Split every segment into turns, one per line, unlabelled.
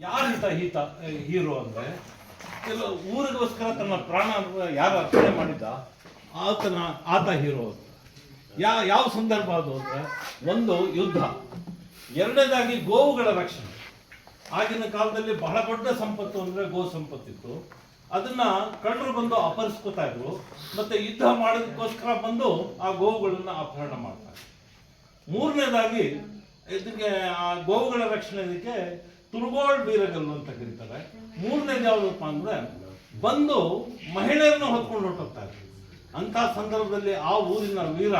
ಯಾರು ಹಿತ ಹೀರೋ ಅಂದ್ರೆ? ಕೆಲವು ಊರಿಗೋಸ್ಕರ ತನ್ನ ಪ್ರಾಣ, ಯಾರು ಅರ್ಪಣೆ ಮಾಡಿದ್ದ? ಆತನ, ಆತ ಹೀರೋ ಅಂತ ಯಾ, ಯಾವ ಸಂದರ್ಭ ಅದು ಅಂದ್ರೆ, ಒಂದು ಯುದ್ಧ. ಎರಡನೇದಾಗಿ ಗೋವುಗಳ ರಕ್ಷಣೆ. ಆಗಿನ ಕಾಲದಲ್ಲಿ ಬಹಳ ದೊಡ್ಡ ಸಂಪತ್ತು ಅಂದ್ರೆ ಗೋ ಸಂಪತ್ತಿತ್ತು. ಅದನ್ನ ಕಳ್ಳರು ಬಂದು ಅಪಹರಿಸ್ಕೊತಾ ಇದ್ರು. ಮತ್ತೆ ಯುದ್ಧ ಮಾಡೋದಕ್ಕೋಸ್ಕರ ಬಂದು ಆ ಗೋವುಗಳನ್ನ ಅಪಹರಣ ಮಾಡ್ತಾರೆ. ಮೂರನೇದಾಗಿ ಇದಕ್ಕೆ, ಆ ಗೋವುಗಳ ರಕ್ಷಣೆಗೆ ತುರುಗೋಳ್ ಬೀರಗಲ್ ಅಂತ ಕರೀತಾರೆ. ಮೂರನೇದು ಯಾವುದಪ್ಪ ಅಂದ್ರೆ ಬಂದು ಮಹಿಳೆಯರನ್ನ ಹೊತ್ಕೊಂಡು ಹೊರಟೋಗ್ತಾರೆ ಅಂತ ಸಂದರ್ಭದಲ್ಲಿ ಆ ಊರಿನ ವೀರ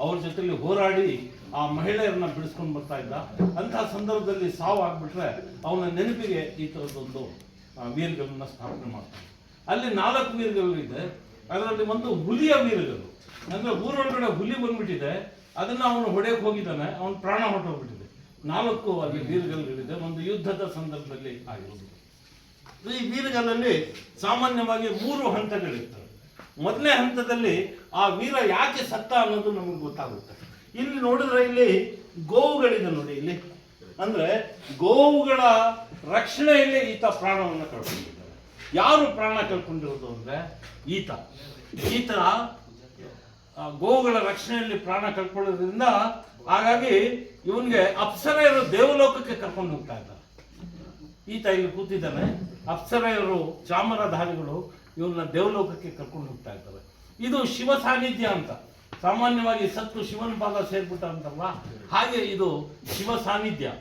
ಅವ್ರ ಜೊತೆಲಿ ಹೋರಾಡಿ ಆ ಮಹಿಳೆಯರನ್ನ ಬಿಡಿಸ್ಕೊಂಡು ಬರ್ತಾ ಇದ್ದ. ಅಂತ ಸಂದರ್ಭದಲ್ಲಿ ಸಾವು ಆಗ್ಬಿಟ್ರೆ ಅವನ ನೆನಪಿಗೆ ಈ ಥರದ್ದೊಂದು ಆ, ವೀರಗಲ್ಲನ್ನ ಸ್ಥಾಪನೆ ಮಾಡ್ತಾರೆ. ಅಲ್ಲಿ ನಾಲ್ಕು ವೀರಗಲ್ಲು ಇದೆ ಅದರಲ್ಲಿ ಒಂದು ಹುಲಿಯ ವೀರಗಲ್ಲು. ಅಂದ್ರೆ ಊರೊಳಗಡೆ ಹುಲಿ ಬಂದ್ಬಿಟ್ಟಿದೆ. ಅದನ್ನ ಅವನು ಹೊಡೆಯಕ್ಕೆ ಹೋಗಿದ್ದಾನೆ. ಅವನ ಪ್ರಾಣ ಹೊರಟೋಗ್ಬಿಟ್ಟಿದೆ. ನಾಲ್ಕು ಅಲ್ಲಿ ಬೀರ್ಗಲ್ಗಳಿದೆ ಒಂದು ಯುದ್ಧದ ಸಂದರ್ಭದಲ್ಲಿ ಆಗಿರುವುದು ಈ ವೀರಗಲ್ಲಲ್ಲಿ ಸಾಮಾನ್ಯವಾಗಿ ಮೂರು ಹಂತಗಳಿರ್ತವೆ. ಮೊದಲನೇ ಹಂತದಲ್ಲಿ ಆ ವೀರ ಯಾಕೆ ಸತ್ತ ಅನ್ನೋದು ನಮಗೆ ಗೊತ್ತಾಗುತ್ತೆ. ಇಲ್ಲಿ ನೋಡಿದ್ರೆ ಇಲ್ಲಿ ಗೋವುಗಳಿದೆ ನೋಡಿ ಇಲ್ಲಿ. ಅಂದ್ರೆ ಗೋವುಗಳ ರಕ್ಷಣೆಯಲ್ಲಿ ಈತ ಪ್ರಾಣವನ್ನು ಕಳ್ಕೊಂಡಿದ್ದಾರೆ ಯಾರು ಪ್ರಾಣ ಕಳ್ಕೊಂಡಿರೋದು ಅಂದ್ರೆ ಈತ. ಈತ ಗೋವುಗಳ ರಕ್ಷಣೆಯಲ್ಲಿ ಪ್ರಾಣ ಕಳ್ಕೊಳ್ಳೋದ್ರಿಂದ ಹಾಗಾಗಿ ಇವನ್ಗೆ ಅಪ್ಸರೆಯರು ದೇವಲೋಕಕ್ಕೆ ಕರ್ಕೊಂಡು ಹೋಗ್ತಾ ಇದ್ದಾರೆ. ಈತ ಇಲ್ಲಿ ಕೂತಿದ್ದಾನೆ. ಅಪ್ಸರೆಯರು ಚಾಮರಧಾರಿಗಳು ಇವನ್ನ ದೇವಲೋಕಕ್ಕೆ ಕರ್ಕೊಂಡು ಹೋಗ್ತಾ ಇದ್ದಾರೆ. ಇದು ಶಿವ ಸಾನ್ನಿಧ್ಯ ಅಂತ. ಸಾಮಾನ್ಯವಾಗಿ ಸತ್ತು ಶಿವನ ಪಾದ ಸೇರ್ಬಿಟ್ಟ ಅಂತಲ್ಲ ಹಾಗೆ ಇದು ಶಿವ ಸಾನ್ನಿಧ್ಯ.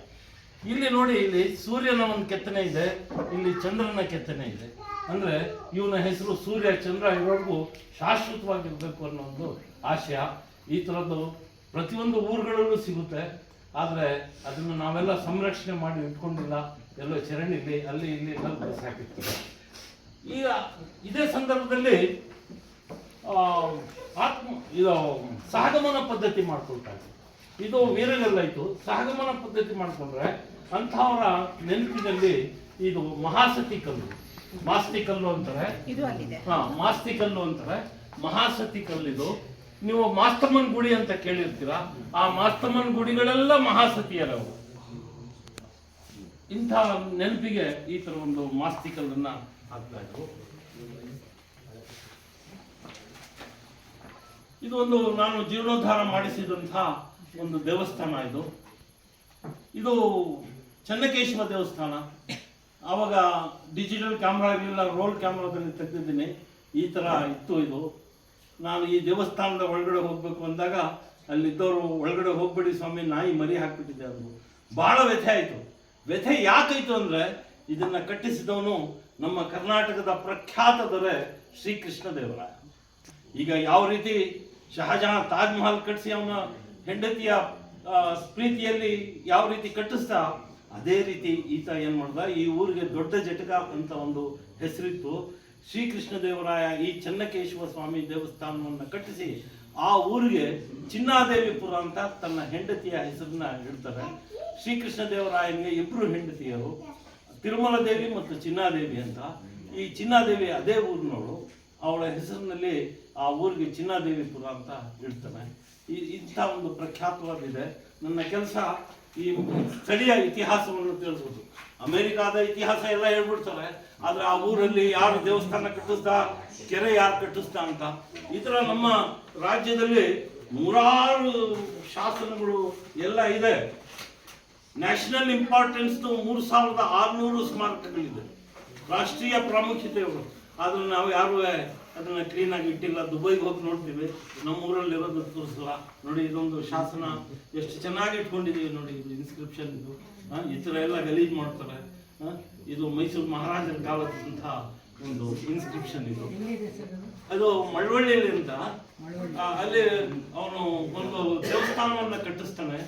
ಇಲ್ಲಿ ನೋಡಿ, ಇಲ್ಲಿ ಸೂರ್ಯನ ಒಂದು ಕೆತ್ತನೆ ಇದೆ. ಇಲ್ಲಿ ಚಂದ್ರನ ಕೆತ್ತನೆ ಇದೆ. ಅಂದ್ರೆ ಇವನ ಹೆಸರು ಸೂರ್ಯ, ಚಂದ್ರ ಇರೋರ್ಗೂ ಶಾಶ್ವತವಾಗಿರ್ಬೇಕು ಅನ್ನೋ ಒಂದು ಆಶಯ ಈ ಥರದ್ದು ಪ್ರತಿಯೊಂದು ಊರುಗಳಲ್ಲೂ ಸಿಗುತ್ತೆ. ಆದರೆ ಅದನ್ನು ನಾವೆಲ್ಲ ಸಂರಕ್ಷಣೆ ಮಾಡಿ ಇಟ್ಕೊಂಡಿಲ್ಲ. ಎಲ್ಲೋ ಚರಂಡಿಲಿ ಅಲ್ಲಿ ಇಲ್ಲಿ ಎಲ್ಲ ಈಗ ಇದೇ ಸಂದರ್ಭದಲ್ಲಿ ಆತ್ಮ ಇದು ಸಹಗಮನ ಪದ್ಧತಿ ಮಾಡ್ಕೊಳ್ತಾ ಇದ್ರು ಇದು ವೀರಗಲ್ಲಾಯ್ತು. ಸಹಗಮನ ಪದ್ಧತಿ ಮಾಡ್ಕೊಂಡ್ರೆ ಅಂಥವರ ನೆನಪಿನಲ್ಲಿ ಇದು ಮಹಾಸತಿ ಕಲ್ಲು. ಮಾಸ್ತಿ ಕಲ್ಲು ಅಂತಾರೆ. ಹಾ ಮಾಸ್ತಿ ಕಲ್ಲು ಅಂತಾರೆ. ಮಹಾಸತಿ ಕಲ್ಲಿದು. ನೀವು ಮಾಸ್ತಮ್ಮನ ಗುಡಿ ಅಂತ ಕೇಳಿರ್ತೀರಾ? ಆ ಮಾಸ್ತಮ್ಮನ ಗುಡಿಗಳೆಲ್ಲ ಮಹಾಸತಿಯರವು ಇಂಥ ನೆನಪಿಗೆ ಈ ತರ ಒಂದು ಮಾಸ್ತಿ ಕಲ್ಲನ್ನ ಹಾಕ್ತಾ ಇದ್ರು. ಇದೊಂದು ನಾನು ಜೀರ್ಣೋದ್ಧಾರ ಮಾಡಿಸಿದಂತಹ ಒಂದು ದೇವಸ್ಥಾನ ಇದು. ಇದು ಚನ್ನಕೇಶವ ದೇವಸ್ಥಾನ. ಆವಾಗ ಡಿಜಿಟಲ್ ಕ್ಯಾಮ್ರಾ ಇರಲಿಲ್ಲ ರೋಲ್ ಕ್ಯಾಮ್ರಾದಲ್ಲಿ ತೆಗೆದಿದ್ದೀನಿ. ಈ ಥರ ಇತ್ತು ಇದು. ನಾನು ಈ ದೇವಸ್ಥಾನದ ಒಳಗಡೆ ಹೋಗ್ಬೇಕು ಅಂದಾಗ ಅಲ್ಲಿದ್ದವರು ಒಳಗಡೆ ಹೋಗ್ಬೇಡಿ ಸ್ವಾಮಿ, ನಾಯಿ ಮರಿ ಹಾಕ್ಬಿಟ್ಟಿದ್ದೆ ಅದು ಬಹಳ ವ್ಯಥೆ ಆಯಿತು. ವ್ಯಥೆ ಯಾಕಾಯ್ತು ಅಂದರೆ ಇದನ್ನು ಕಟ್ಟಿಸಿದವನು ನಮ್ಮ ಕರ್ನಾಟಕದ ಪ್ರಖ್ಯಾತ ದೊರೆ ಶ್ರೀಕೃಷ್ಣ ದೇವರ. ಈಗ ಯಾವ ರೀತಿ ಶಹಜಹಾನ್ ತಾಜ್ ಮಹಲ್ ಕಟ್ಟಿಸಿ ಅವನ ಹೆಂಡತಿಯ ಪ್ರೀತಿಯಲ್ಲಿ ಯಾವ ರೀತಿ ಕಟ್ಟಿಸ್ತಾ, ಅದೇ ರೀತಿ ಈತ ಏನು ಮಾಡ್ದ? ಈ ಊರಿಗೆ ದೊಡ್ಡ ಜಟಕ ಅಂತ ಒಂದು ಹೆಸರಿತ್ತು. ಶ್ರೀಕೃಷ್ಣ ದೇವರಾಯ ಈ ಚನ್ನಕೇಶವ ಸ್ವಾಮಿ ದೇವಸ್ಥಾನವನ್ನು ಕಟ್ಟಿಸಿ ಆ ಊರಿಗೆ ಚಿನ್ನಾದೇವಿಪುರ ಅಂತ ತನ್ನ ಹೆಂಡತಿಯ ಹೆಸರನ್ನ ಇಡ್ತಾರೆ ಶ್ರೀಕೃಷ್ಣ ದೇವರಾಯನಿಗೆ ಇಬ್ರು ಹೆಂಡತಿಯರು ತಿರುಮಲ ದೇವಿ ಮತ್ತು ಚಿನ್ನಾದೇವಿ ಅಂತ. ಈ ಚಿನ್ನಾದೇವಿ ಅದೇ ಊರಿನವಳು. ಅವಳ ಹೆಸರಿನಲ್ಲಿ ಆ ಊರಿಗೆ ಚಿನ್ನಾದೇವಿಪುರ ಅಂತ ಇಡ್ತಾನೆ ಇಂಥ ಒಂದು ಪ್ರಖ್ಯಾತವಾದಿದೆ ನನ್ನ ಕೆಲಸ ಈ ಸ್ಥಳೀಯ ಇತಿಹಾಸವನ್ನು ತಿಳಿಸುವುದು ಅಮೆರಿಕಾದ ಇತಿಹಾಸ ಎಲ್ಲ ಹೇಳ್ಬಿಡ್ತಾರೆ, ಆದ್ರೆ ಆ ಊರಲ್ಲಿ ಯಾರು ದೇವಸ್ಥಾನ ಕಟ್ಟಿಸ್ತಾ ಕೆರೆ ಯಾರು ಕಟ್ಟಿಸ್ತಾ ಅಂತ. ಈ ತರ ನಮ್ಮ ರಾಜ್ಯದಲ್ಲಿ ನೂರಾರು ಶಾಸನಗಳು ಎಲ್ಲ ಇದೆ. ನ್ಯಾಷನಲ್ ಇಂಪಾರ್ಟೆನ್ಸ್ ಮೂರು ಸಾವಿರದ ಆರುನೂರು ಸ್ಮಾರಕಗಳಿದೆ. ರಾಷ್ಟ್ರೀಯ ಪ್ರಾಮುಖ್ಯತೆಗಳು ಆದ್ರೆ ನಾವು ಯಾರು ಅದನ್ನ ಕ್ಲೀನ್ ಆಗಿ ಇಟ್ಟಿಲ್ಲ ದುಬೈಗೆ ಹೋಗಿ ನೋಡ್ತೀವಿ. ನಮ್ಮ ಊರಲ್ಲಿ ಇರೋದು ತೋರಿಸಲ್ಲ. ನೋಡಿ ಇದೊಂದು ಶಾಸನ. ಎಷ್ಟು ಚೆನ್ನಾಗಿ ಇಟ್ಕೊಂಡಿದೀವಿ ನೋಡಿ ಇದು ಇನ್ಸ್ಕ್ರಿಪ್ಷನ್ ಇದು. ಈ ಥರ ಎಲ್ಲ ಗಲೀಜ್ ಮಾಡ್ತಾರೆ. ಇದು ಮೈಸೂರು ಮಹಾರಾಜರ ಕಾಲದಂತಹ ಒಂದು ಇನ್ಸ್ಕ್ರಿಪ್ಷನ್ ಇದು. ಅದು? ಮಳವಳ್ಳಿಯಲ್ಲಿ ಅಂತ. ಅಲ್ಲಿ ಅವನು ಒಂದು ದೇವಸ್ಥಾನವನ್ನ ಕಟ್ಟಿಸ್ತಾನೆ.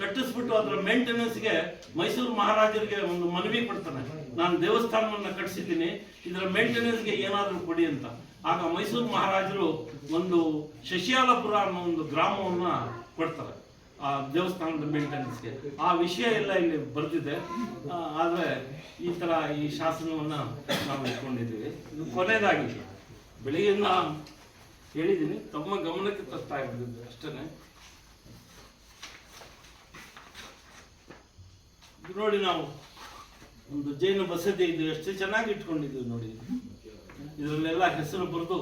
ಕಟ್ಟಿಸ್ಬಿಟ್ಟು ಅದರ ಮೇಂಟೆನೆನ್ಸ್ಗೆ ಮೈಸೂರು ಮಹಾರಾಜರಿಗೆ ಒಂದು ಮನವಿ ಕೊಡ್ತಾನೆ. ನಾನು ದೇವಸ್ಥಾನವನ್ನ ಕಟ್ಟಿಸಿದ್ದೀನಿ ಇದರ ಮೇಂಟೆನೆನ್ಸ್ಗೆ ಏನಾದರೂ ಕೊಡಿ ಅಂತ. ಆಗ ಮೈಸೂರು ಮಹಾರಾಜರು ಒಂದು ಶಶಿಯಾಲಪುರ ಅನ್ನೋ ಒಂದು ಗ್ರಾಮವನ್ನ ಕೊಡ್ತಾರೆ, ಆ ದೇವಸ್ಥಾನದ ಮೇಂಟೆನೆನ್ಸ್ಗೆ ಆ ವಿಷಯ ಎಲ್ಲ ಇಲ್ಲಿ ಬರ್ತಿದೆ ಆದರೆ ಈ ತರ ಈ ಶಾಸನವನ್ನು ನಾವು ಇಟ್ಕೊಂಡಿದ್ದೀವಿ. ಇದು ಕೊನೆಯದಾಗಿ, ಬೆಳಿಗ್ಗೆಯಿಂದ ಹೇಳಿದ್ದೀನಿ, ತಮ್ಮ ಗಮನಕ್ಕೆ ತರ್ತಾ ಇರ್ಬೋದು ಅಷ್ಟೇ ನೋಡಿ ನಾವು, ಒಂದು ಜೈನ ಬಸದಿ ಇದು ಎಷ್ಟು ಚೆನ್ನಾಗಿ ಇಟ್ಕೊಂಡಿದ್ದೀವಿ ನೋಡಿ. ಇದರಲ್ಲೆಲ್ಲ ಹೆಸರು ಬರೆದು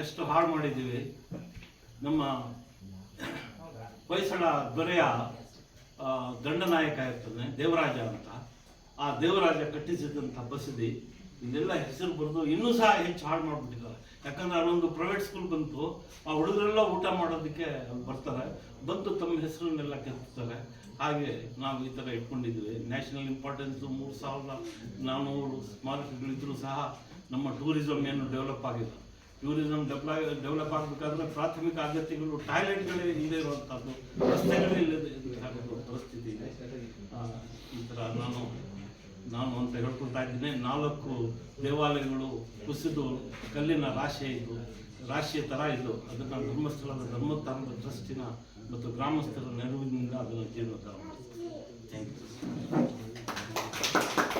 ಎಷ್ಟು ಹಾಳು ಮಾಡಿದ್ದೀವಿ. ನಮ್ಮ ಹೊಯ್ಸಳ ದೊರೆಯ ದಂಡನಾಯಕ ಇರ್ತಾನೆ, ದೇವರಾಜ ಅಂತ. ಆ ದೇವರಾಜ ಕಟ್ಟಿಸಿದಂಥ ಬಸದಿ, ಇದೆಲ್ಲ ಹೆಸರು ಬರೆದು ಇನ್ನೂ ಸಹ ಹೆಚ್ಚು ಹಾಳು ಮಾಡಿಬಿಟ್ಟಿದ್ದಾರೆ. ಯಾಕಂದ್ರೆ ಅಲ್ಲೊಂದು ಪ್ರೈವೇಟ್ ಸ್ಕೂಲ್ ಬಂತು, ಆ ಹುಡುಗರೆಲ್ಲ ಊಟ ಮಾಡೋದಕ್ಕೆ ಬರ್ತಾರೆ. ಬಂದು ತಮ್ಮ ಹೆಸರನ್ನೆಲ್ಲ ಕೆತ್ತಿಸ್ತಾರೆ ಹಾಗೆ ನಾವು ಈ ಥರ ಇಟ್ಕೊಂಡಿದ್ದೀವಿ. ನ್ಯಾಷನಲ್ ಇಂಪಾರ್ಟೆನ್ಸು ಮೂರು ಸಾವಿರದ ನಾನ್ನೂರು ಸ್ಮಾರಕಗಳಿದ್ದರೂ ಸಹ ನಮ್ಮ ಟೂರಿಸಂ ಏನು ಡೆವಲಪ್ ಆಗಿಲ್ಲ. ಟೂರಿಸಂ ಡೆವಲ ಡೆವಲಪ್ ಆಗಬೇಕಾದ್ರೆ ಪ್ರಾಥಮಿಕ ಅಗತ್ಯಗಳು ಟಾಯ್ಲೆಟ್ಗಳೇ ಇಲ್ಲದೆ ಇರುವಂಥದ್ದು ರಸ್ತೆಗಳೇ ಇಲ್ಲದೆ ಪರಿಸ್ಥಿತಿ ಇದೆ. ಈ ಥರ ನಾನು ನಾನು ಅಂತ ಹೇಳ್ಕೊಳ್ತಾ ಇದ್ದೇನೆ. ನಾಲ್ಕು ದೇವಾಲಯಗಳು ಕುಸಿದು ಕಲ್ಲಿನ ರಾಶಿ ಇದ್ದು, ರಾಶಿಯ ಥರ ಇದ್ದು, ಅದನ್ನು ಧರ್ಮಸ್ಥಳದ ಧರ್ಮಸ್ಥಾನದ ಟ್ರಸ್ಟಿನ ಮತ್ತು ಗ್ರಾಮಸ್ಥರ ನೆರವಿನಿಂದ ಅದನ್ನು ಜೀರ್ಣೋದ್ಧಾರ ಥ್ಯಾಂಕ್ ಯು